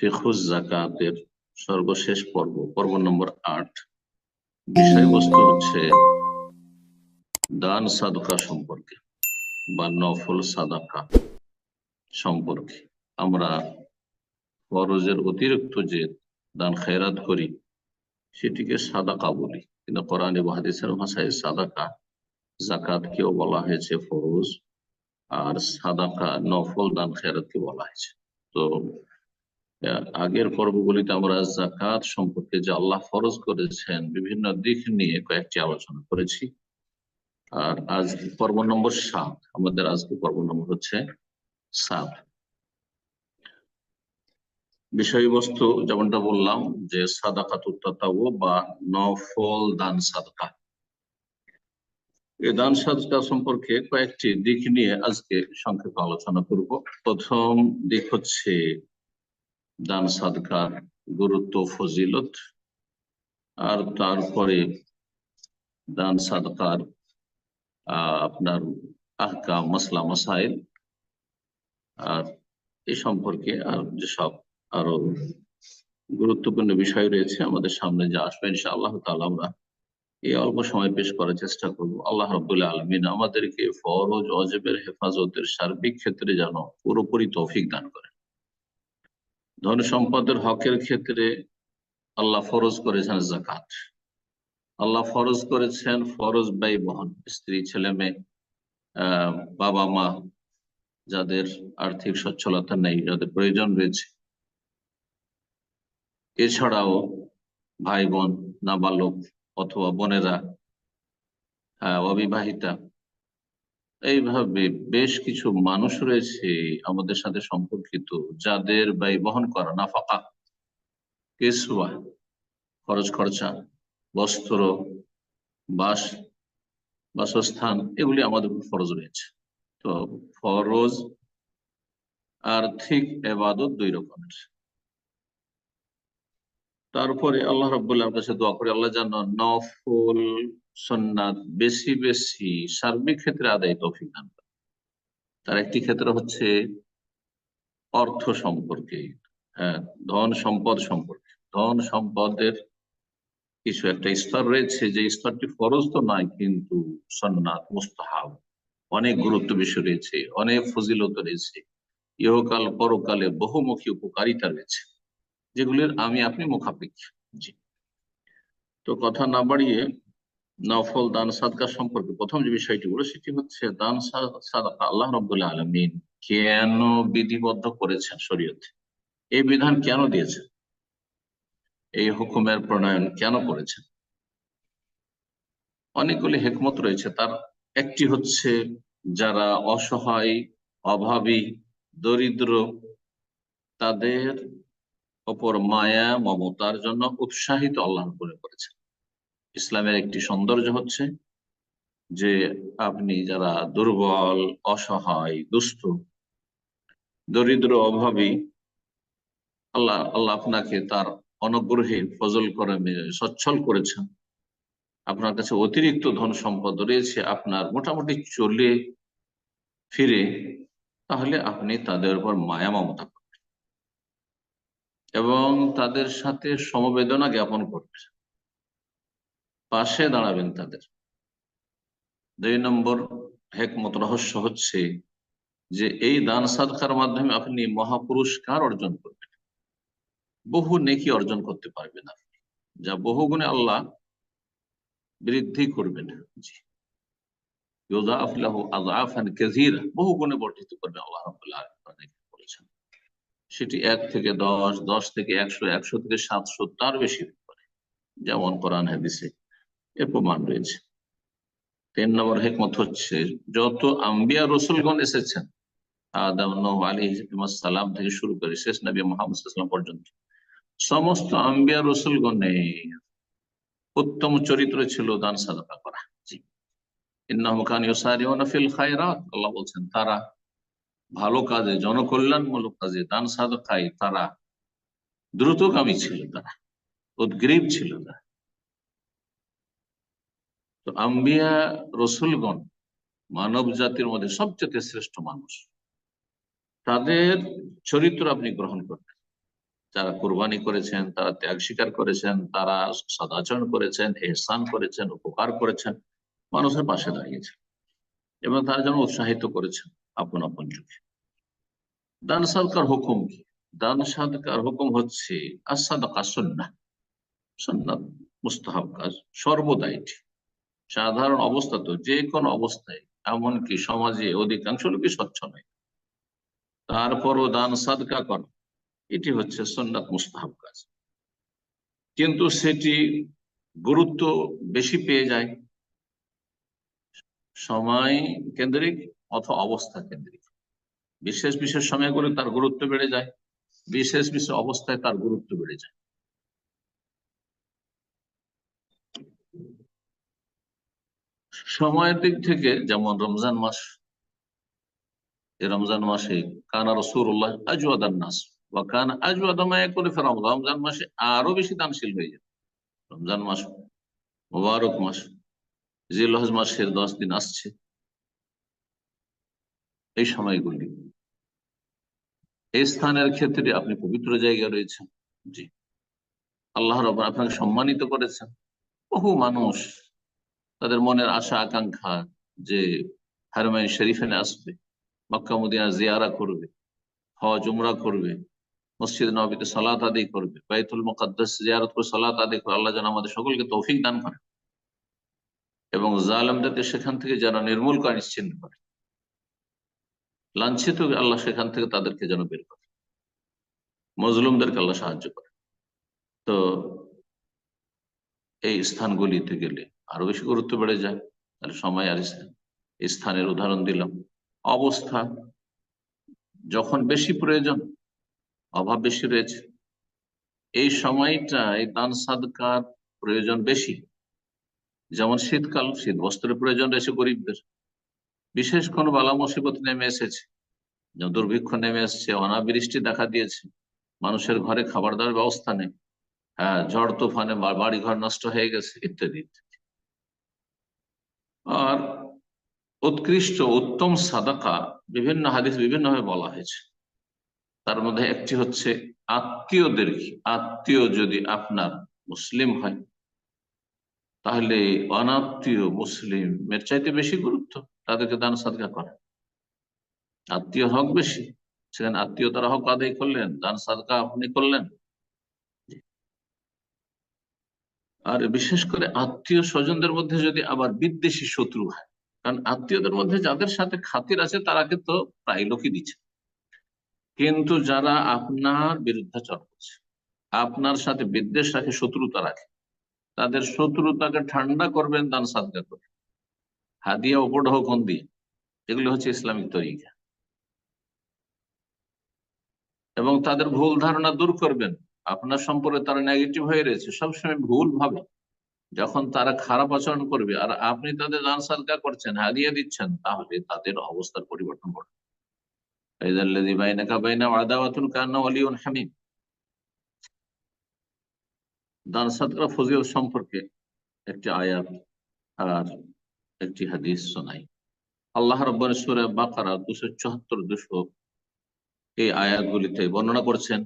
ফিখুজ জাকাতের সর্বশেষ পর্ব পর্ব নম্বর আট। বিষয়বস্তু হচ্ছে দান সাদকা সম্পর্কে বা নফল সাদাকা সম্পর্কে। আমরা ফরজের অতিরিক্ত যে দান খেরাত করি, সেটিকে সাদাকা বলি। কিন্তু কোরআন এবং হাদিসের ভাষায় সাদাকা জাকাতকেও বলা হয়েছে ফরজ, আর সাদাকা নফল দান খেরাতকে বলা হয়েছে। তো আগের পর্বগুলিতে আমরা জাকাত সম্পর্কে যে আল্লাহ ফরজ করেছেন বিভিন্ন দিক নিয়ে কয়েকটি আলোচনা করেছি। আর আজ পর্ব নম্বর সাত, আমাদের আজকে পর্ব নম্বর হচ্ছে সাত। বিষয়বস্তু যেমনটা বললাম যে সাদাকাতুত্তাও বা নফল দান সাদকা। এই দান সাদকা সম্পর্কে কয়েকটি দিক নিয়ে আজকে সংক্ষেপে আলোচনা করব। প্রথম দিক হচ্ছে দান সাদকার গুরুত্ব, ফজিলত। আর তারপরে দান, সাদকার আপনার আহকাম, মাসলা, মাসাইল। আর এ সম্পর্কে আর যেসব আরও গুরুত্বপূর্ণ বিষয় রয়েছে আমাদের সামনে যা আসবে ইনশা আল্লাহ তাআলা আমরা এই অল্প সময় পেশ করার চেষ্টা করব। আল্লাহ রাব্বুল আলমিন আমাদেরকে ফরজ অজেবের হেফাজতের সার্বিক ক্ষেত্রে যেন পুরোপুরি তৌফিক দান করেন। ধন সম্পদের হকের ক্ষেত্রে আল্লাহ ফরজ করেছেন জাকাত আল্লাহ ফরজ করেছেন ফরজ ব্যয় বহন স্ত্রী ছেলে মেয়ে বাবা মা যাদের আর্থিক সচ্ছলতা নেই যাদের প্রয়োজন রয়েছে। এছাড়াও ভাই বোন নাবালক অথবা বোনেরা আহ, অবিবাহিতা এইভাবে বেশ কিছু মানুষ রয়েছে আমাদের সাথে সম্পর্কিত, যাদের ব্যয় বহন করা নাফাকা কেসুয়া খরচ খরচা, বস্ত্র, বাস, বাসস্থান, এগুলি আমাদের উপর ফরজ রয়েছে। তো ফরজ, আর্থিক এবাদত দুই রকমের। তারপরে আল্লাহ রব্বুল্লাহর কাছে দোয়া করে আল্লাহ যেন নফল সন্ন্যাত বেশি বেশি সার্বিক ক্ষেত্রে আদায় তৌফিক দান তার একটি ক্ষেত্র হচ্ছে অর্থ সম্পর্কে হ্যাঁ ধন সম্পদ সম্পর্কে। ধন সম্পদের কিছু একটা স্তর রয়েছে, যে স্তরটি ফরজ তো নয়, কিন্তু সন্ন্যাত মুস্তাহাব অনেক গুরুত্ব বিষয় রয়েছে, অনেক ফজিলত রয়েছে। ইহকাল, পরকালে বহুমুখী উপকারিতা রয়েছে, যেগুলির আমি আপনি মুখাপেক্ষী। জি। তো কথা না বাড়িয়ে নফল দান সাদকা সম্পর্কে প্রথম যে বিষয়টি বলে, সেটি হচ্ছে দান সাদাকা আল্লাহ রব্বুল্লাহ আলমিন কেন বিধিবদ্ধ করেছেন শরীয়তে? এই বিধান কেন দিয়েছেন? এই হুকুমের প্রণয়ন কেন করেছেন? অনেকগুলি হেকমত রয়েছে। তার একটি হচ্ছে, যারা অসহায়, অভাবী, দরিদ্র, তাদের ওপর মায়া, মমতার জন্য উৎসাহিত আল্লাহ করে করেছেন। ইসলামের একটি সৌন্দর্য হচ্ছে যে আপনি যারা দুর্বল, অসহায় দুস্থ দরিদ্র, অভাবী, আল্লাহ আল্লাহ আপনাকে তার অনুগ্রহে ফজল করে, সচ্ছল করেছেন। আপনার কাছে অতিরিক্ত ধন সম্পদ রয়েছে, আপনার মোটামুটি চলে ফিরে, তাহলে আপনি তাদের উপর মায়া মমতা করবেন এবং তাদের সাথে সমবেদনা জ্ঞাপন করবেন। পাশে দাঁড়াবেন তাদের। দুই নম্বর হেকমত রহস্য হচ্ছে যে এই দান সাদকার মাধ্যমে আপনি মহাপুরস্কার অর্জন করবেন। বহু নেকি অর্জন করতে পারবেন আপনি, যা বহু গুণে আল্লাহ বৃদ্ধি করবেন। বহু গুণে বর্ধিত করবেন আল্লাহ বলেছেন। সেটি এক থেকে দশ দশ থেকে একশো একশো থেকে সাতশো তার বেশি যেমন কোরআন হাদিসে এর প্রমাণ রয়েছে। তিন নম্বর হেকমত হচ্ছে, যত আম্বিয়া রসুলগণ এসেছেন, আদম, নূহ আলাইহিস সালাম থেকে শুরু করে শেষ নবী মুহাম্মদ পর্যন্ত, সমস্ত আম্বিয়া রসুলগণের উত্তম চরিত্র ছিল দান সাদাকা করা। আল্লাহ বলছেন, তারা ভালো কাজে, জনকল্যাণমূলক কাজে দান সাদকায় তারা দ্রুতগামী ছিল তারা, উদ্গ্রীব ছিল তারা। তো আম্বিয়া রসুলগণ মানব জাতির মধ্যে সবচেয়ে শ্রেষ্ঠ মানুষ। তাদের চরিত্র আপনি গ্রহণ করবেন। যারা কোরবানি করেছেন, তারা ত্যাগ স্বীকার করেছেন, তারা সদাচরণ করেছেন, এহসান করেছেন, উপকার করেছেন, মানুষের পাশে দাঁড়িয়েছেন এবং তারা যেন উৎসাহিত করেছেন আপন আপন যুগে। দান সাদকার হুকুম কি? দান সাদকার হুকুম হচ্ছে আসাদকা সুন্না সুন্নাত মুস্তাহাব কাজ সর্বদা এটি। সাধারণ অবস্থা তো যে কোনো অবস্থায়, এমনকি সমাজে অধিকাংশ লোকই স্বচ্ছ নয়। তারপরও দান সাদকা করা, এটি হচ্ছে সন্ন্যাত মুস্তাহাব কাজ। কিন্তু সেটি গুরুত্ব বেশি পেয়ে যায় সময় কেন্দ্রিক অথবা অবস্থা কেন্দ্রিক। বিশেষ বিশেষ সময়গুলো তার গুরুত্ব বেড়ে যায়, বিশেষ বিশেষ অবস্থায় তার গুরুত্ব বেড়ে যায়। সময়ের দিক থেকে যেমন রমজান মাস রমজান মাসে কানা রসুল্লাহ আজওয়াদান নাস বা কান আজওয়াদামায় করে ফেরাম রমজান মাসে আরও বেশি দানশীল হয়ে যায়। রমজান মাস, মোবারক মাস, জিলহজ মাসের দশ দিন আসছে। এই সময়গুলি, এই স্থানের ক্ষেত্রে আপনি পবিত্র জায়গায় রয়েছেন। জি। আল্লাহ রব আপনাকে সম্মানিত করেছেন। বহু মানুষ তাদের মনের আশা, আকাঙ্ক্ষা যে হারমাইন শরীফেনে আসবে, মক্কা মদিনা জিয়ারা করবে, হজ, উমরা করবে, মসজিদ নবীতে সালাত আদায় করবে, বাইতুল মুকাদ্দাস জিয়ারত করে সালাত আদায় করে আল্লাহ যেন আমাদের সকলকে তৌফিক দান করে এবং জালেমদেরকে সেখান থেকে যারা নির্মূল করে, নিশ্চিন্ত করে। লাঞ্ছিত আল্লাহ সেখান থেকে তাদেরকে যেন বের করে। মজলুমদেরকে আল্লাহ সাহায্য করে। তো এই স্থানগুলিতে গেলে আরও বেশি গুরুত্ব বেড়ে যায়। তাহলে সময় আর স্থানের উদাহরণ দিলাম। অবস্থা, যখন বেশি প্রয়োজন, অভাব বেশি রয়েছে। এই সময়টা এই দান, সাদকার প্রয়োজন বেশি। যেমন শীতকাল, শীত বস্ত্রের প্রয়োজন রয়েছে গরিবদের। বিশেষ কোন বালা মুসিবত নেমে এসেছে। যেমন দুর্ভিক্ষ নেমে এসছে, অনাবৃষ্টি দেখা দিয়েছে। মানুষের ঘরে খাবার দাবার ব্যবস্থা নেই। হ্যাঁ ঝড় তুফানে বাড়ি ঘর নষ্ট হয়ে গেছে, ইত্যাদি ইত্যাদি। আর উৎকৃষ্ট উত্তম সাদাকা বিভিন্ন হাদিস বিভিন্নভাবে বলা হয়েছে। তার মধ্যে একটি হচ্ছে আত্মীয়দের আত্মীয় যদি আপনার মুসলিম হয়, তাহলে অনাত্মীয় মুসলিমের চাইতে বেশি গুরুত্ব তাদেরকে দান সাদকা করা। আত্মীয় হক বেশি, সেখানে আত্মীয়তার হক আদায় করলেন, দান সাদকা আপনি করলেন। আর বিশেষ করে আত্মীয় স্বজনদের মধ্যে যদি আবার বিদ্বেষী শত্রু হয়, কারণ আত্মীয়দের মধ্যে যাদের সাথে খাতির আছে তারা তো প্রায় লোকই দিচ্ছে কিন্তু যারা আপনার বিরুদ্ধাচরণ করছে, আপনার সাথে বিদ্বেষ রাখে, শত্রুতা রাখে, তাদের শত্রুতাকে ঠান্ডা করবেন, দান সাদকা করে হাদিয়া উপডহ কোন দিয়ে। এগুলো হচ্ছে ইসলামিক তরিকা। এবং তাদের ভুল ধারণা দূর করবেন। আপনার সম্পর্কে তারা নেগেটিভ হয়ে রয়েছে, সবসময় ভুল ভাবে। যখন তারা খারাপ আচরণ করবে, আর আপনি তাদের দান সাদকা করছেন, হারিয়ে দিচ্ছেন, তাহলে তাদের অবস্থার পরিবর্তন করবে দান সাদকা ফজিল সম্পর্কে একটি আয়াত আর একটি হাদিস শোনাই। আল্লাহ রব্বান সুরে বাকারা দুশো চুয়াত্তর দুশো এই আয়াতগুলিতে বর্ণনা করছেন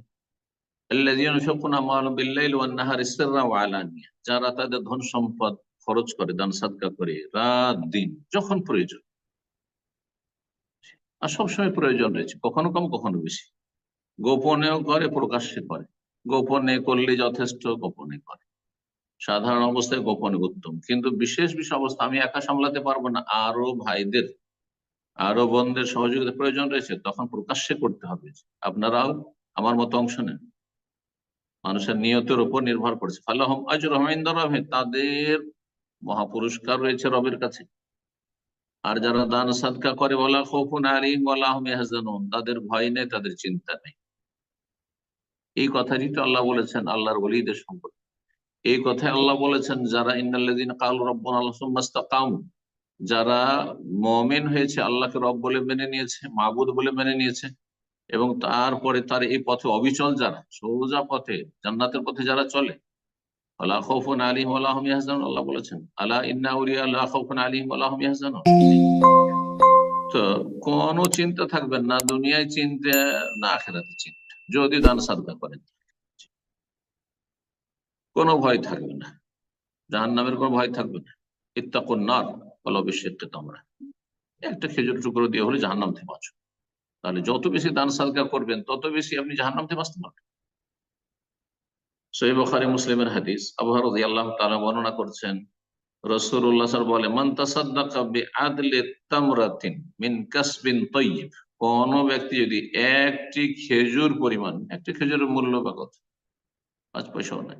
যারা তাদের ধন সম্পদ খরচ করে, দান সাদকা করে রাত দিন, যখন প্রয়োজন। আর সবসময় প্রয়োজন রয়েছে, কখনো কম, কখনো বেশি। গোপনেও করে, প্রকাশ্যে করে। গোপনে করলে যথেষ্ট, গোপনে করে। সাধারণ অবস্থায় গোপনে উত্তম। কিন্তু বিশেষ বিশেষ অবস্থা, আমি একা সামলাতে পারব না। আরও ভাইদের, আরও বোনদের সহযোগিতা প্রয়োজন রয়েছে, তখন প্রকাশ্যে করতে হবে। আপনারাও আমার মতো অংশ নেন। মানুষের নিয়তের উপর নির্ভর করছে। ফালাহম আজ রহমিন্দর রহে তাদের মহাপুরস্কার রয়েছে রবের কাছে। আর যারা দান সাদকা করে বলা খোফুন আলিম বলা হাজানুন তাদের ভয় নেই, তাদের চিন্তা নেই। এই কথাটি তো আল্লাহ বলেছেন, আল্লাহর বলিদের সম্পর্কে। এই কথায় আল্লাহ বলেছেন, যারা ইন্নাল্লাদিন কাল রব্বন আল্লাহ যারা মমেন হয়েছে, আল্লাহকে রব বলে মেনে নিয়েছে মাহবুদ বলে মেনে নিয়েছে এবং তারপরে তার এই পথে অবিচল যারা, সৌজা পথে, জান্নাতের পথে যারা চলে, আল্লাহ খৌফুন আলিম আলিম তো কোনো যদি করেন। কোনো ভয় থাকবে না জাহান কোনো ভয় থাকবে নার, বলো বিশ্বের তোমরা। একটা খেজুর টুকরো দিয়ে হলে জাহান নাম থেকে বাঁচো। তাহলে যত বেশি দান সাদকা করবেন, তত বেশি আপনি জাহান নাম থেকে বাঁচতে পারবেন। সহি বখারি মুসলিমের হাদিস আবহার আল্লাহ তারা বর্ণনা করছেন রসুল্লাহ বলে বিআদলি তামরাতিন মিন কাসবিন তাইয়িব কোন ব্যক্তি যদি একটি খেজুর পরিমাণ, একটি খেজুরের মূল্য বা কত পাঁচ পয়সাও নাই।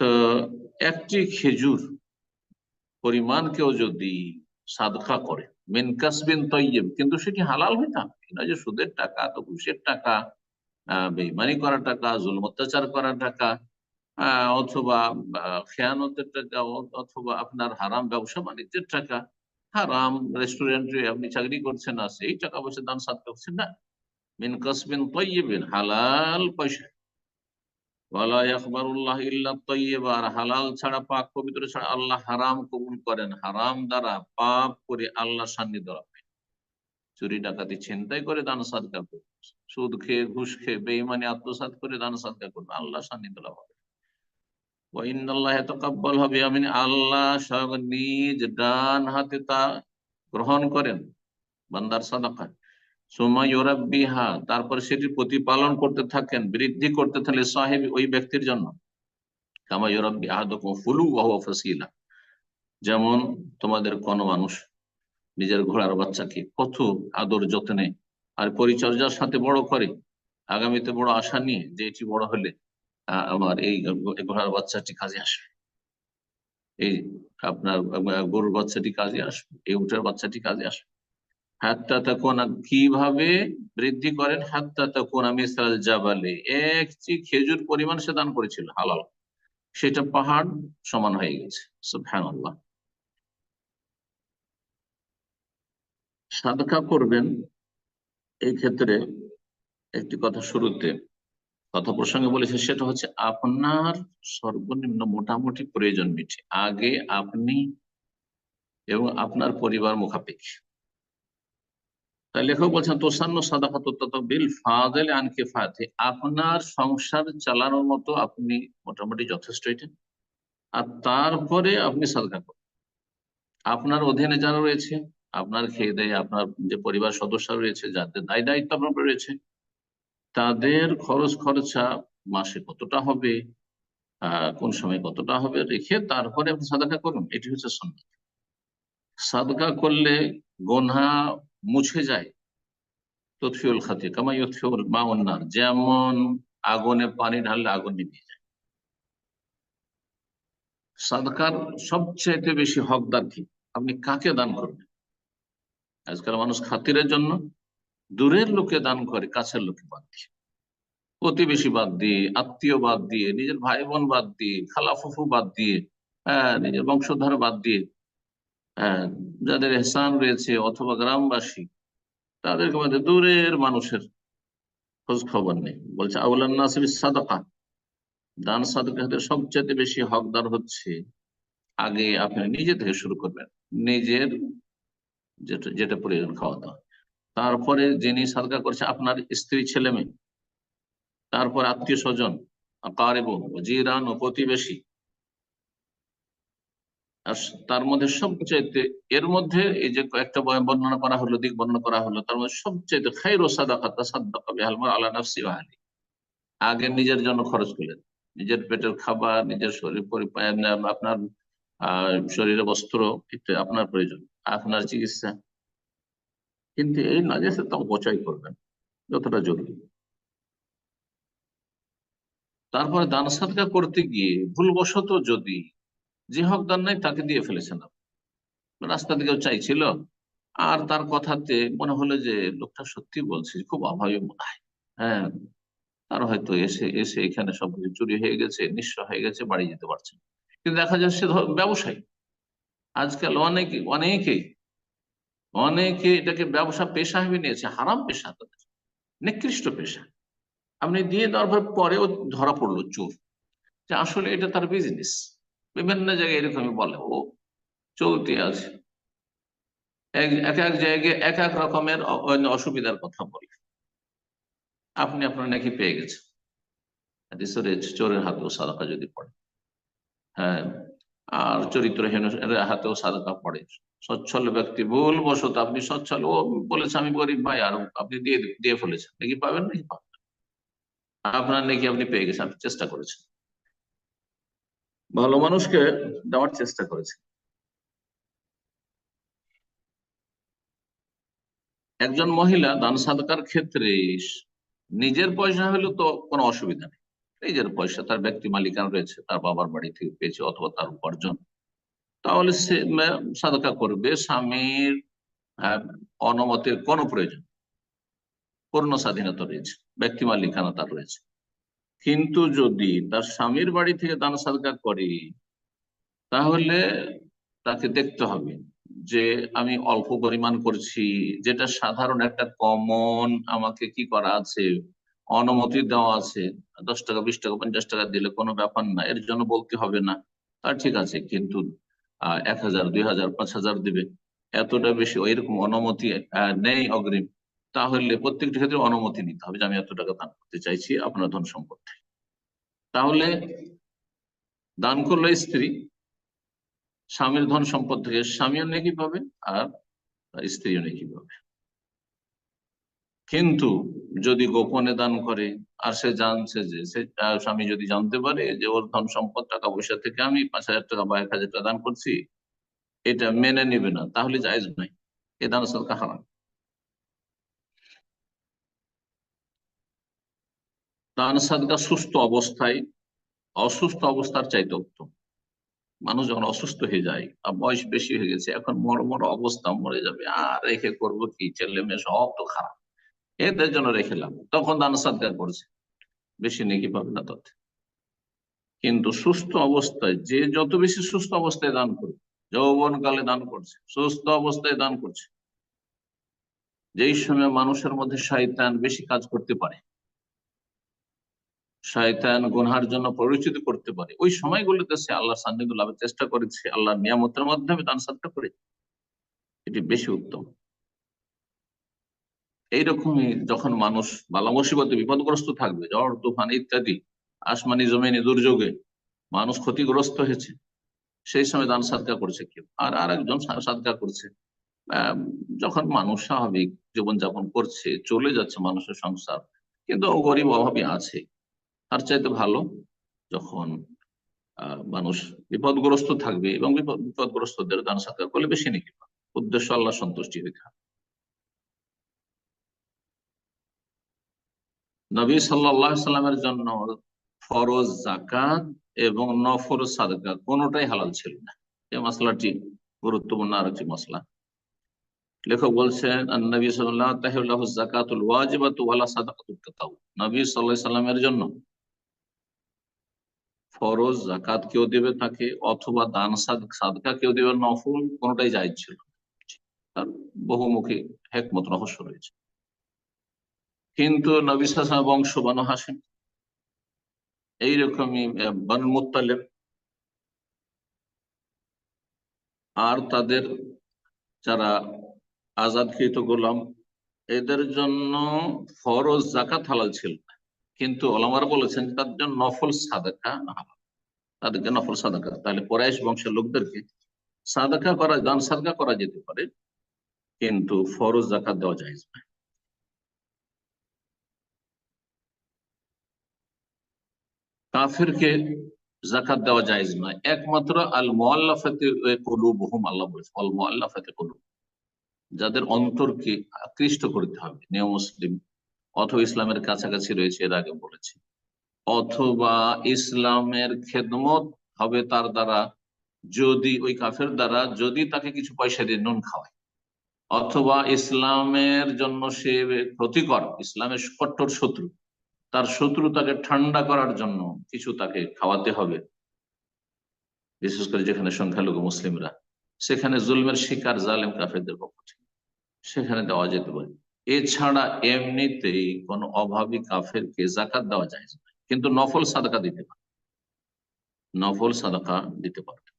তো একটি খেজুর পরিমাণ কেউ যদি সাদকা করে মিন কাসবিন তৈব কিন্তু সেটি হালাল হয়ে থাকে। না যে সুদের টাকা, তো ঘুষের টাকা বেইমানি করার টাকা জুল অত্যাচার করার টাকা অথবা খেয়ানতের টাকা অথবা আপনার হারাম ব্যবসা বাণিজ্যের টাকা। হারাম রেস্টুরেন্টে আপনি চাকরি করছেন না সেই টাকা পয়সা দান সাদ করছেন না। মিন কাসবিন তৈবিন হালাল পয়সা। হালাল ছাড়া, পাক ছাড়া আল্লাহ হারাম কবুল করেন। হারাম দ্বারা পাপ করে আল্লাহ চুরি, ডাকাতি, ছিনতাই করে দান সুদ খেয়ে, ঘুষ খেয়ে আত্মসাত করে দান আল্লাহ হবে। আল্লাহ নিজ ডান হাতে তা গ্রহণ করেন। বান্দার সাদাকা বিহা তারপর সেটি প্রতিপালন করতে থাকেন, বৃদ্ধি করতে থাকলে সাহেব ওই ব্যক্তির জন্য। ফাসিলা। যেমন তোমাদের কোন মানুষ নিজের ঘোড়ার বাচ্চাকে কত আদর যত্নে আর পরিচর্যার সাথে বড় করে, আগামীতে বড় আশা নিয়ে যে এটি বড় হলে আমার এই ঘোড়ার বাচ্চাটি কাজে আসবে। এই আপনার গরুর বাচ্চাটি কাজে আসবে, এই উটের বাচ্চাটি কাজে আসবে। হাত্তা তাকুনা কীভাবে বৃদ্ধি করেন? হাত্তা তাকুনা মিসরাল জাবালে। একটি খেজুর পরিমাণ সে দান করেছিল, হালাল। সেটা পাহাড় সমান হয়ে গেছে, সুবহানাল্লাহ। সাদকা করবেন এই ক্ষেত্রে একটি কথা শুরুতে। কথা প্রসঙ্গে বলেছে, সেটা হচ্ছে আপনার সর্বনিম্ন মোটামুটি প্রয়োজন মিটে আগে আপনি এবং আপনার পরিবার মুখাপেক্ষী। লেখক বলছেন, তোষান্ন সাদাকাত বিল ফাদেল আনকে ফাতে। আপনার সংসার চালানোর মতো আপনি মোটামুটি যথেষ্ট এটা আর তারপরে আপনি সাদকা করুন। আপনার অধীনে যারা রয়েছে, আপনার খেয়ে দেয়, আপনার যে পরিবার সদস্য রয়েছে, যাদের দায় দায়িত্ব আপনার রয়েছে, তাদের খরচ খরচা মাসে কতটা হবে কোন সময় কতটা হবে, রেখে তারপরে আপনি সাদাকা করুন। এটি হচ্ছে সন্ন্যত সাদকা করলে গোনা মুছে যায়। তৎফিউল খাতে কামাই মা অন্যার যেমন আগুনে পানি ঢাললে আগুন নিভে যায়। সাদকার সবচেয়ে বেশি হকদার কি? আপনি কাকে দান করবেন? আজকাল মানুষ খাতিরের জন্য দূরের লোকে দান করে, কাছের লোকে বাদ দিয়ে। প্রতিবেশী বাদ দিয়ে, আত্মীয় বাদ দিয়ে, নিজের ভাই বোন বাদ দিয়ে খালা ফুফু বাদ দিয়ে হ্যাঁ নিজের বংশধর বাদ দিয়ে যাদের এহসান রয়েছে অথবা গ্রামবাসী, তাদেরকে মধ্যে দূরের মানুষের খোঁজ খবর নেই। বলছে, আউলান নাসির সাদাকা দান সাদকা সবচেয়ে বেশি হকদার হচ্ছে আগে আপনি নিজে থেকে শুরু করবেন। নিজের যেটা যেটা প্রয়োজন খাওয়া দাওয়া। তারপরে যিনি সাদকা করছে, আপনার স্ত্রী ছেলে মেয়ে তারপর আত্মীয় স্বজন কারেব জিরান ও প্রতিবেশী। আর তার মধ্যে সবচাইতে, এর মধ্যে এই যে কয়েকটা বর্ণনা করা হলো, দিক বর্ণনা করা হলো, তার মধ্যে সবচাইতে খাই রোসাদাকাতা সাদ্দাকা বিহালমার আল্লাহ নাফসি ওয়াহালি আগে নিজের জন্য খরচ করলেন। নিজের পেটের খাবার, নিজের শরীর আপনার শরীরে বস্ত্র আপনার প্রয়োজন, আপনার চিকিৎসা। কিন্তু এই নাজেসে তো অপচয় করবেন, যতটা জরুরি। তারপরে দান সাদকা করতে গিয়ে ভুলবশত যদি যে হকদার নাই তাকে দিয়ে ফেলেছেন রাস্তা দিকেও চাইছিল, আর তার কথাতে মনে হলো যে লোকটা সত্যি বলছে, খুব অভাবে মনে হয়। হ্যাঁ তার হয়তো এসে এসে এখানে সব চুরি হয়ে গেছে, নিঃস্ব হয়ে গেছে, বাড়ি যেতে পারছে কিন্তু দেখা যাচ্ছে ব্যবসায়ী, আজকাল অনেকে অনেকে অনেকে এটাকে ব্যবসা পেশা হিসেবে নিয়েছে, হারাম পেশা তাদের, নিকৃষ্ট পেশা। আপনি দিয়ে দেওয়ার পরেও ধরা পড়ল চোর, যে আসলে এটা তার বিজনেস বিভিন্ন জায়গায় এরকমই বলে। ও চলতে আছে এক এক জায়গায় এক এক রকমের অসুবিধার কথা বলে। আপনি আপনার নাকি পেয়ে গেছেন। চোরের হাতেও সাদাকা যদি পড়ে। হ্যাঁ আর চরিত্রহীন হাতেও সাদাকা পড়ে। সচ্ছল ব্যক্তি ভুল বসত আপনি সচ্ছল। ও বলেছে, আমি গরিব ভাই, আর আপনি দিয়ে দিয়ে ফেলেছেন। নাকি পাবেন নাকি পাবেন আপনার নাকি আপনি পেয়ে গেছেন, আপনি চেষ্টা করেছেন। ভালো মানুষকে দেওয়ার চেষ্টা করেছে। একজন মহিলা দান সাদকার ক্ষেত্রে নিজের পয়সা হলে তো কোনো অসুবিধা নেই। নিজের পয়সা তার ব্যক্তি মালিকানা রয়েছে তার বাবার বাড়ি থেকে পেয়েছে অথবা তার উপার্জন। তাহলে সে সাদকা করবে স্বামীর আহ, অনুমতির কোনো প্রয়োজন পূর্ণ স্বাধীনতা রয়েছে ব্যক্তি মালিকানা তার রয়েছে। কিন্তু যদি তার স্বামীর বাড়ি থেকে দান সাদকা করে, তাহলে তাকে দেখতে হবে যে আমি অল্প পরিমাণ করছি, যেটা সাধারণ একটা কমন আমাকে কি করা আছে, অনুমতি দেওয়া আছে, দশ টাকা, বিশ টাকা, পঞ্চাশ টাকা দিলে কোনো ব্যাপার না, এর জন্য বলতে হবে না। তার ঠিক আছে, কিন্তু এক হাজার, দুই হাজার, পাঁচ হাজার দিবে, এতটা বেশি এরকম অনুমতি নেই অগ্রিম। তাহলে প্রত্যেকটি ক্ষেত্রে অনুমতি নিতে হবে যে আমি এত টাকা দান করতে চাইছি, আপনার ধন সম্পদ তাহলে দান করল স্ত্রী, স্বামীর ধন সম্পদ থেকে স্বামীও নাকি পাবে আর স্ত্রীও নাকি পাবে। কিন্তু যদি গোপনে দান করে, আর সে জানছে যে সে স্বামী যদি জানতে পারে যে ওর ধন সম্পদ টাকা পয়সা থেকে আমি পাঁচ হাজার টাকা বা এক হাজার টাকা দান করছি, এটা মেনে নিবে না, তাহলে জায়েজ নাই এ দান সরকার হারাম। দান সুস্থ অবস্থায়, অসুস্থ অবস্থার চাইতে উত্তম। মানুষ যখন অসুস্থ হয়ে যায়, আর বয়স বেশি হয়ে গেছে, এখন মর মর অবস্থা মরে যাবে। আর রেখে করব কি? ছেলে মেয়ে সব তো খারাপ। এদের জন্য রেখেলাম তখন দান করছে। বেশি নেকি পাবে না তত। কিন্তু সুস্থ অবস্থায়, যে যত বেশি সুস্থ অবস্থায় দান করবে যৌবন কালে দান করছে, সুস্থ অবস্থায় দান করছে, যেই সময় মানুষের মধ্যে শয়তান বেশি কাজ করতে পারে শয়তান গুনহার জন্য পরিচিত করতে পারে। ওই সময়গুলোতে সে আল্লাহর সান্নিধ্য লাভের চেষ্টা করেছে, আল্লাহর নিয়ামতের মাধ্যমে দান সাদকা করে। এটি বেশি উত্তম। এইরকমই যখন মানুষ বালা মুসিবতে বিপদগ্রস্ত থাকবে, ঝড়, তুফান ইত্যাদি, আসমানি জমিনি দুর্যোগে মানুষ ক্ষতিগ্রস্ত হয়েছে, সেই সময় দান সাদকা করছে কেউ। আর আর একজন সাদকা করছে। যখন মানুষ স্বাভাবিক জীবনযাপন করছে, চলে যাচ্ছে মানুষের সংসার, কিন্তু গরিব অভাবী আছে। তার চাইতে ভালো যখন মানুষ বিপদগ্রস্ত থাকবে এবং বিপদগ্রস্তদের দান সাদকা করলে বেশি নাকি উদ্দেশ্য আল্লাহ সন্তুষ্টি হবে। নবী সাল্লাহ সাল্লামের জন্য ফরজ জাকাত এবং নফর সাদকা কোনোটাই হালাল ছিল না। এই মশলাটি গুরুত্বপূর্ণ আর একটি মশলা। লেখক বলছেন নবী সাল্লাহ তাহিল্লাহ জাকাতুল ওয়াজিবাতু ওয়ালা সাদাকাতুল নবী সাল্লাল্লাহু সাল্লামের জন্য ফরজ জাকাত কেউ দেবে তাকে, অথবা দান সাদ- সাদকা কেউ দেবে নফল, কোনোটাই জায়েজ ছিল তার বহুমুখী হেকমত, রহস্য রয়েছে। কিন্তু নবী সাল্লাল্লাহু বংশ বানু হাসিম এইরকমই বানু মুত্তালিব। আর তাদের যারা আজাদকৃত গোলাম, এদের জন্য ফরজ জাকাত হালাল ছিল না। কিন্তু ওলামারা বলেছেন তাদের জন্য নফল সাদাকা হালাল তাদেরকে নফল সাদাকা। তাহলে কোরাইশ বংশের লোকদেরকে সাদাকা করা, দান সাদকা করা যেতে পারে, কিন্তু ফরজ জাকাত দেওয়া যায় না কাফেরকে জাকাত দেওয়া যায় না একমাত্র আল মোয়াল্লাফাতে কুলুবহুম, আল্লাহ বলেছে আল মোয়াল্লাফাতে কুলুব। যাদের অন্তরকে আকৃষ্ট করতে হবে নিয় মুসলিম অথবা ইসলামের কাছাকাছি রয়েছে, এর আগে বলেছি। অথবা ইসলামের খেদমত হবে তার দ্বারা যদি, ওই কাফের দ্বারা যদি তাকে কিছু পয়সা দিয়ে নুন খাওয়ায়। অথবা ইসলামের জন্য সে ক্ষতিকর, ইসলামের কট্টর শত্রু, তার শত্রু তাকে ঠান্ডা করার জন্য কিছু তাকে খাওয়াতে হবে। বিশেষ করে যেখানে সংখ্যালঘু মুসলিমরা, সেখানে জুলমের শিকার জালেম কাফেরদের পক্ষ থেকে। সেখানে দেওয়া যেতে পারে। এছাড়া এমনিতেই কোন অভাবী কাফেরকে জাকাত দেওয়া যায় কিন্তু নফল সাদাকা দিতে পারে। নফল সাদাকা দিতে পারবে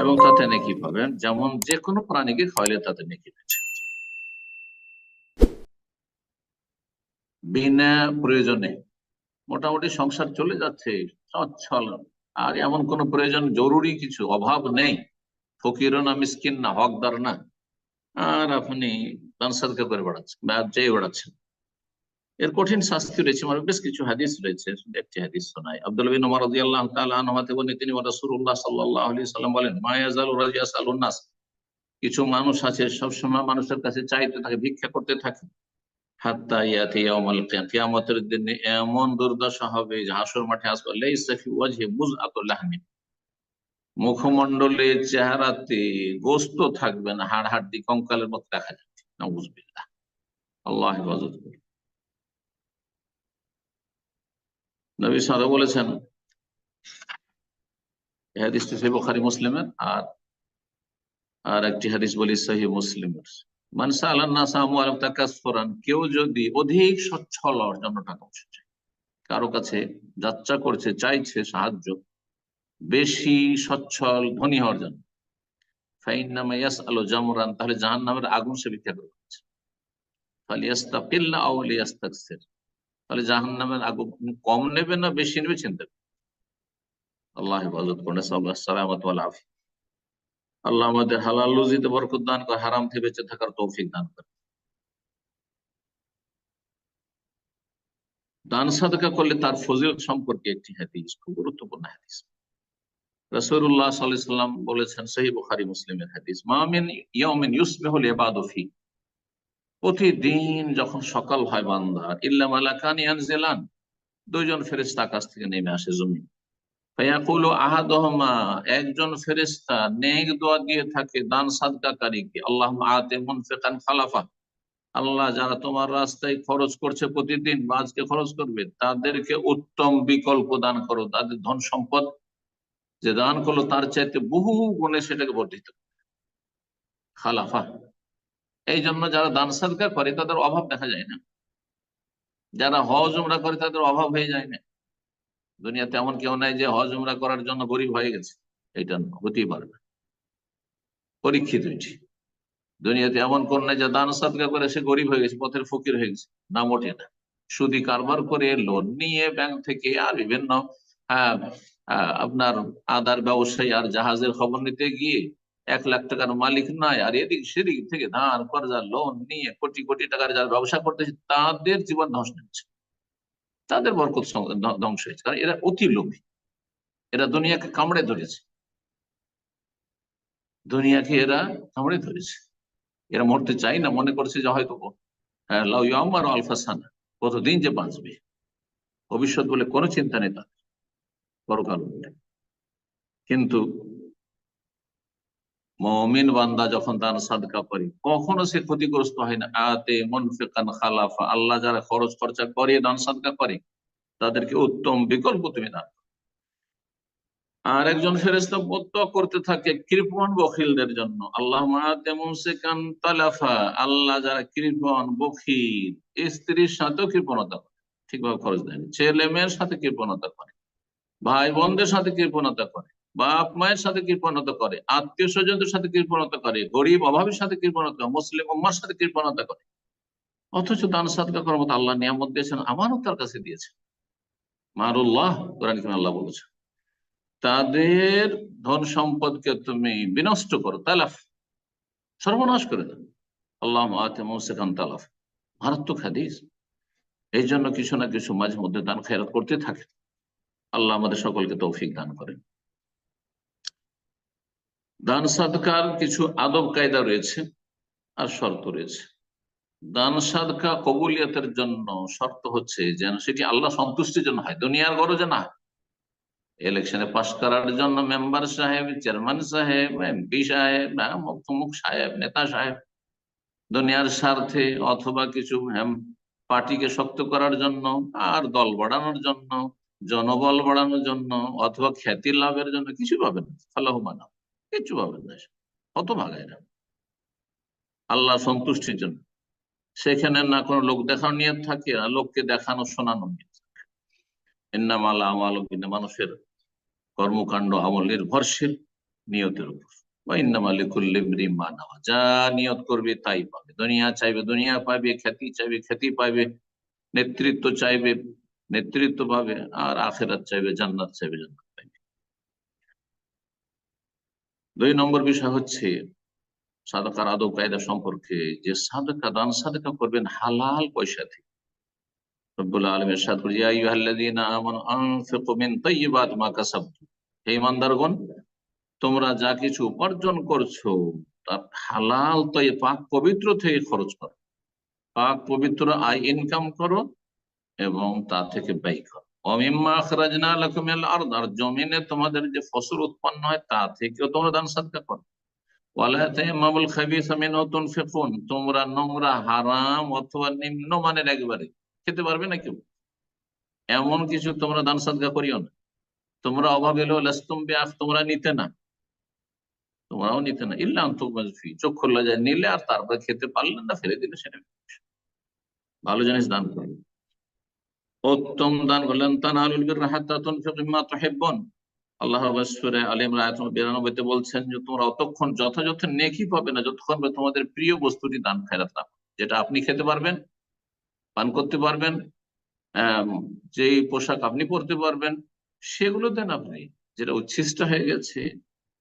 এবং তাতে নেকি পাবেন, যেমন যে কোনো প্রাণীকে খাওয়াইলে তাতে নেকি পেয়েছে বিনা প্রয়োজনে মোটামুটি সংসার চলে যাচ্ছে সচ্ছল আর এমন কোনো প্রয়োজন জরুরি কিছু, অভাব নেই। ফকিরও না, মিসকিন না, হকদার না। আর আপনি সাদকা করে বা এর কঠিন শাস্তি রয়েছে। আমার বেশ কিছু হাদিস রয়েছে, একটি হাদিস শোনায় আব্দুল বিন ওমর রাদিয়াল্লাহু তাআলা আনহু বলেন, তিনি রাসূলুল্লাহ সাল্লাল্লাহু আলাইহি সাল্লাম বলেন, মা ইয়াজালু রাজিয়াসালুন নাস। কিছু মানুষ আছে, সবসময় মানুষের কাছে চাইতে থাকে, ভিক্ষা করতে থাকে। হাত্তা ইয়াতি কিয়ামতের দিনে এমন দুর্দশা হবে যে হাসর মাঠে আসবে লাইসা ফি ওয়াজহি মুযআতুল লাহমি। মুখমণ্ডলে চেহারাতে গোস্ত থাকবে না হাড় হাড় হাড্ডি কঙ্কালের মতো দেখা যাচ্ছে আল্লাহ হেফাজত নবী বলেছেন মুসলিমের, আর আর একটি হাদিস বলি সহি মুসলিমের। মানসা কেউ যদি অধিক সচ্ছল হওয়ার জন্য টাকা পয়সা চায়, কারও কাছে যাত্রা করছে, চাইছে সাহায্য, বেশি সচ্ছল, ধনী হওয়ার জন্য তাহলে জাহান্নামের আগুন সে ভিক্ষা করে লিয়াস্তাকসির, তাহলে জাহান্নামের আগুন কম নেবে না বেশি নেবে চিন্তা। আল্লাহ হেফাজত করে আল্লাহ আমাদের হালাল রুজিতে বরকত দান করে, হারাম থেকে বেঁচে থাকার তৌফিক দান করে। দান সাদকা করলে তার ফজিলত সম্পর্কে একটি হাদিস, খুব গুরুত্বপূর্ণ হাদিস। প্রতিদিন যখন সকাল হয় বান্দার ইল্লা দুইজন ফেরেশতা আকাশ থেকে নেমে আসে জমি ফায়াকুলু আহাদুহুমা, একজন ফেরেশতা নেক দোয়া দিয়ে থাকে, দান সাদকাকারীকে আল্লাহুম্মা আতি মুনফিকান খালাফা। আল্লাহ যারা তোমার রাস্তায় খরচ করছে প্রতিদিন বা আজকে খরচ করবে, তাদেরকে উত্তম বিকল্প দান করো, তাদের ধন সম্পদ যে দান করল তার চাইতে বহু গুণে সেটাকে বর্ধিত খালাফা। এই জন্য যারা দান সাদকা করে, তাদের অভাব দেখা যায় না। যারা হজ, উমরা করে, তাদের অভাব হয়ে যায় না। দুনিয়াতে এমন কেউ নাই যে হজ, উমরা করার জন্য গরিব হয়ে গেছে। এটা হতেই পারবে। না। পরীক্ষিত এটি। দুনিয়াতে এমন কোন নাই যে দান সাদকা করে সে গরিব হয়ে গেছে, পথের ফকির হয়ে গেছে। না মোটে না। সুদি কারবার করে লোন নিয়ে ব্যাংক থেকে আর বিভিন্ন আপনার আদার ব্যবসায়ী আর জাহাজের খবর নিতে গিয়ে এক লাখ টাকার মালিক নয় আর এদিক সেদিক থেকে ধার কর্জা লোন নিয়ে কোটি কোটি টাকার যারা ব্যবসা করতেছে তাদের জীবন ধ্বংস হচ্ছে। তাদের বরকত ধ্বংস হয়েছে। কারণ এরা অতি লোভী। এরা দুনিয়াকে কামড়ে ধরেছে। দুনিয়াকে এরা কামড়ে ধরেছে। এরা মরতে চাই না মনে করছে যে হয়তো হ্যাঁ, লাউ ইয়ামার আলফাসানা কতদিন যে বাঁচবে। ভবিষ্যৎ বলে কোনো চিন্তা নেই তাদের। পরকাল কিন্তু মমিন বান্দা যখন দান সাদকা করে কখনো সে ক্ষতিগ্রস্ত হয় না। আতে মনফিকান খালাফা, আল্লাহ যারা খরচ খরচা করে দান, সাদকা করে, তাদেরকে উত্তম বিকল্প তুমি দান আর একজন ফেরেস্তা বদ্ধ করতে থাকে কৃপণ বখিলদের জন্য। আল্লাহ আল্লাহ যারা কৃপণ বখিল, স্ত্রীর সাথেও কৃপণতা করে। ঠিকভাবে খরচ দেয় না। ছেলে মেয়ের সাথে কৃপণতা করে। ভাই বোনদের সাথে কৃপণতা করে বাপ মায়ের সাথে কৃপণতা করে আত্মীয় স্বজনদের সাথে কৃপণতা করে, গরিব অভাবের সাথে কৃপণতা করে, মুসলিম উম্মার সাথে কৃপণতা করে। অথচ দান সাদকা করার মতো আল্লাহ নিয়ামত দিয়েছেন, আমারও তার কাছে দিয়েছে মারুল্লাহ, কোরআন আল্লাহ বলেছে তাদের ধন সম্পদকে তুমি বিনষ্ট করো, তালাফ, সর্বনাশ করে দাও। আল্লাহ আতেমন তালাফ, মারাত্মক হাদিস। এই জন্য কিছু না কিছু মাঝে মধ্যে দান খেয়ারত করতে থাকে। আল্লাহ আমাদের সকলকে তৌফিক দান করেন। দান সাদকার কিছু আদব কায়দা রয়েছে আর শর্ত রয়েছে। দান সাদকা কবুলিয়তের জন্য শর্ত হচ্ছে যেন সেটি আল্লাহ সন্তুষ্টির জন্য হয় দুনিয়ার গরজে না ইলেকশনে পাশ করার জন্য মেম্বার সাহেব চেয়ারম্যান সাহেব এমপি সাহেব হ্যাঁ, মুখ সাহেব নেতা সাহেব দুনিয়ার স্বার্থে অথবা কিছু পার্টিকে শক্ত করার জন্য আর দল বাড়ানোর জন্য জনবল বাড়ানোর জন্য অথবা খ্যাতি লাভের জন্য কিছু পাবেন না। ফালাহুমানা কিছু পাবেন না কত ভাগায় না আল্লাহ সন্তুষ্টির জন্য। সেখানে না কোনো লোক দেখানো নিয়ে থাকে আর লোককে দেখানো, শোনানো নিয়ে থাকে। এন্নামালা আমাল মানুষের কর্মকাণ্ড আমল নির্ভরশীল নিয়তের উপর। বা ইন্নামালি কুল্লি মা নেওয়া। যা নিয়ত করবে তাই পাবে। দুনিয়া চাইবে, দুনিয়া পাবে, খ্যাতি চাইবে, খ্যাতি পাবে, নেতৃত্ব চাইবে নেতৃত্ব পাবে আর আখেরাত চাইবে, জান্নাত চাইবে জান্নাত পাইবে। দুই নম্বর বিষয় হচ্ছে সাদাকার আদব কায়দা সম্পর্কে যে সাদাকা দান সাদাকা করবেন হালাল পয়সা থেকে। রব্বুল আলম এরশাদ করেছে ইয়া আইয়ুহাল্লাযীনা আমানু আনফিকু মিন তাইয়্যিবাতি মা কাসাবতুম। হে ইমানদারগণ, তোমরা যা কিছু উপার্জন করছ তা হালাল তৈ পাক পবিত্র থেকে খরচ করো। পাক পবিত্র আয় ইনকাম করো এবং তা থেকে ব্যয় করো। আর তোমাদের যে ফসল উৎপন্ন হয়, তা থেকেও তোমরা করো। তোমরা নোংরা অথবা একবারে খেতে পারবে না কেউ। এমন কিছু তোমরা দান সাদকা করিও না। তোমরা অভাব এলো লাস্তুম বিআখ তোমরা নিতে না। তোমরাও নিতে না। ইল্লাম তো চোখ খোলা যায়, নিলে আর তারপরে খেতে পারলেন না, ফেলে দিলে সেটা। ভালো জিনিস দান করবে উত্তম দান করলেন তুহিব্বুন। আল্লাহ সূরা আলে ইমরান 92 তে বলছেন যে, তোমরা অতক্ষণ যথাযথ নেকি পাবে না, যতক্ষণ তোমাদের প্রিয় বস্তুটি দান খেরাত না যেটা আপনি খেতে পারবেন, পান করতে পারবেন যেই পোশাক আপনি পরতে পারবেন, সেগুলো দেন আপনি। যেটা উচ্ছিষ্ট হয়ে গেছে,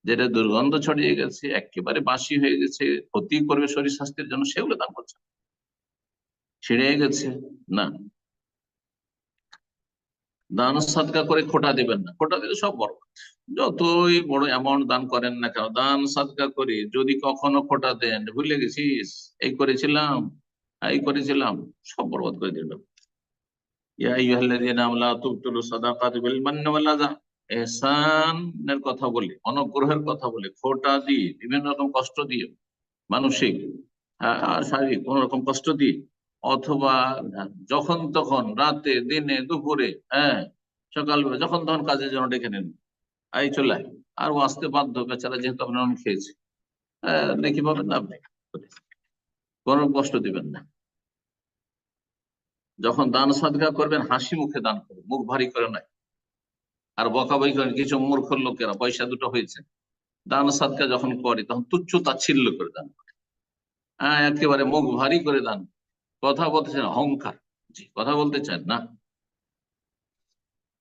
যেটা দুর্গন্ধ ছড়িয়ে গেছে, একেবারে বাসি হয়ে গেছে, ক্ষতি করবে শরীর স্বাস্থ্যের জন্য, সেগুলো দান করছেন। ছিঁড়ে গেছে, না। দান সাদকা করে খোটা দিবেন না। খোটা দিলে সব বড় যতই বড় অ্যামাউন্ট দান করেন না কেন, দান সাদকা করে যদি কখনো খোটা দেন, ভুলে গেছিস? এই করেছিলাম এই করেছিলাম, সব বরবাদ করে দিল আইয়ুহাল্লাযীনা আমানু লা তুবতিলু সাদাকাতি বিল মান্নি ওয়াল আযা। এহসানের কথা বলে, অনুগ্রহের কথা বলে, খোটা দিয়ে, বিভিন্ন রকম কষ্ট দিয়ে, মানসিক আর শারীরিক, কোন রকম কষ্ট দিয়ে অথবা যখন তখন রাতে দিনে দুপুরে হ্যাঁ সকালবেলা যখন তখন কাজের জন্য ডেকে নেন। এই চলে। আর ও আসতে বাধ্য বেচারা যেহেতু আপনি অনেক খেয়েছে। আহ, দেখি পাবেন না আপনি। কোনো কষ্ট দিবেন না। যখন দান সাদগা করবেন হাসি মুখে দান করবেন মুখ ভারী করে নাই আর বকাবকি করেন কিছু মূর্খ লোকেরা পয়সা দুটো হয়েছে। দান সাদকা যখন করে তখন তুচ্ছ তাচ্ছিল্য করে দান করে। হ্যাঁ একেবারে মুখ ভারী করে দান করে। কথা বলতে চান, অহংকার। জি, কথা বলতে চান না।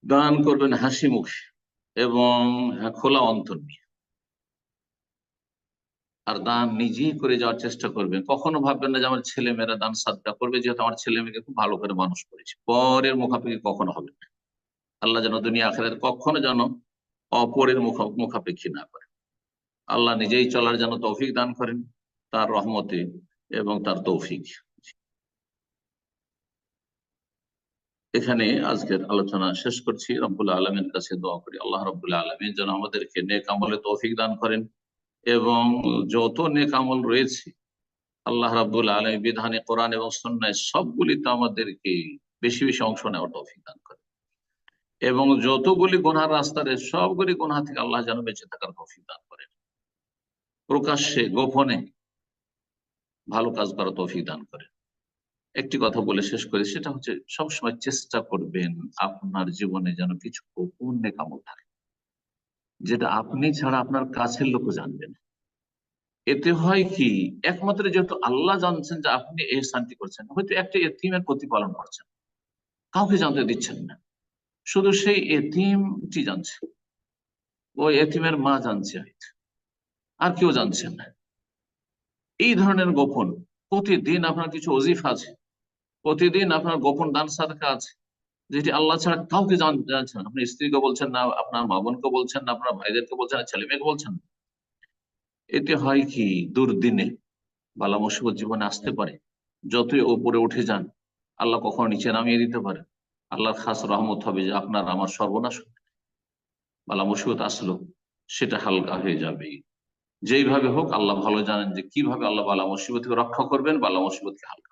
দান করবেন হাসি মুখে এবং খোলা অন্তর নিয়ে। আর দান নিজেই করে যাওয়ার চেষ্টা করবেন। কখনো ভাববেন না যে আমার ছেলে মেয়েরা দান সাদকা করবে, যেহেতু আমার ছেলে মেয়েকে খুব ভালো করে মানুষ করেছে। পরের মুখাপেক্ষি কখনো হবে না। আল্লাহ যেন দুনিয়া আখেরাত কখনো যেন অপরের মুখ, মুখাপেক্ষি না করে। আল্লাহ নিজেই চলার যেন তৌফিক দান করেন, তার রহমতে এবং তার তৌফিক। এখানে আজকের আলোচনা শেষ করছি। রব্বুল আলমের কাছে দোয়া করি, আল্লাহ রব্বুল আলমিন যেন আমাদেরকে নেক আমলে তৌফিক দান করেন এবং যত নেক আমল রয়েছে, আল্লাহ রাব্বুল আলমী বিধানে, কোরআন এবং সন্ন্যায় সবগুলিতে আমাদেরকে বেশি বেশি অংশ নেওয়ার তৌফিক দান করেন। এবং যতগুলি গোনার রাস্তা রয়েছে, সবগুলি গোনা থেকে আল্লাহ যেন বেঁচে থাকার তৌফিক দান করেন। প্রকাশ্যে, গোপনে ভালো কাজ করার তৌফিক দান করেন। একটি কথা বলে শেষ করি, সেটা হচ্ছে সবসময় চেষ্টা করবেন আপনার জীবনে যেন কিছু গোপন নেকামল থাকে, যেটা আপনি ছাড়া আপনার কাছের লোক জানবেন এতে হয় কি, একমাত্র যেহেতু আল্লাহ জানছেন যে আপনি এই শান্তি করছেন, হয়তো একটা এতিমের প্রতিপালন করছেন, কাউকে জানতে দিচ্ছেন না। শুধু সেই এতিমটি জানছে ওই এতিমের মা জানছে হয়তো, আর কেউ জানছেন না। এই ধরনের গোপন, প্রতিদিন আপনার কিছু অজিফ আছে প্রতিদিন আপনার গোপন দান সাদকা আছে, যেটি আল্লাহ ছাড়া কাউকে জানছেন। আপনি স্ত্রীকে বলছেন না, আপনার মা বোনকে বলছেন না, আপনার ভাইদেরকে বলছেন না, ছেলে মেয়েকে বলছেন না। এতে হয় কি? দুর্দিনে বালা মুসিবত জীবনে আসতে পারে। যতই ওপরে উঠে যান, আল্লাহ কখনো নিচে নামিয়ে দিতে পারে। আল্লাহর খাস রহমত হবে যে আপনার আমার সর্বনাশ। বালা মুসিবত আসলো, সেটা হালকা হয়ে যাবে। যেইভাবে হোক, আল্লাহ ভালো জানেন যে কীভাবে আল্লাহ বালা মুসিবতকে রক্ষা করবেন, বালা মুসিবতকে হালকা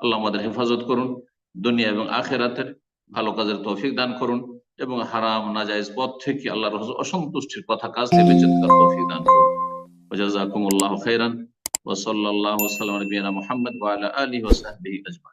আল্লাহ আমাদের হেফাজত করুন, দুনিয়া এবং আখেরাতের ভালো কাজের তৌফিক দান করুন এবং হারাম নাজাইজ পথ থেকে আল্লাহর অসন্তুষ্টির কথা কাজ থেকে বেঁচে থাকার তৌফিক দান করুন। ওজাজাকুমুল্লাহ খাইরান ওয়া সাল্লাল্লাহু ওয়া সাল্লাম আলা নবিয়িনা ওয়া আলা আলিহি ওয়া সাহবিহি আজমাইন।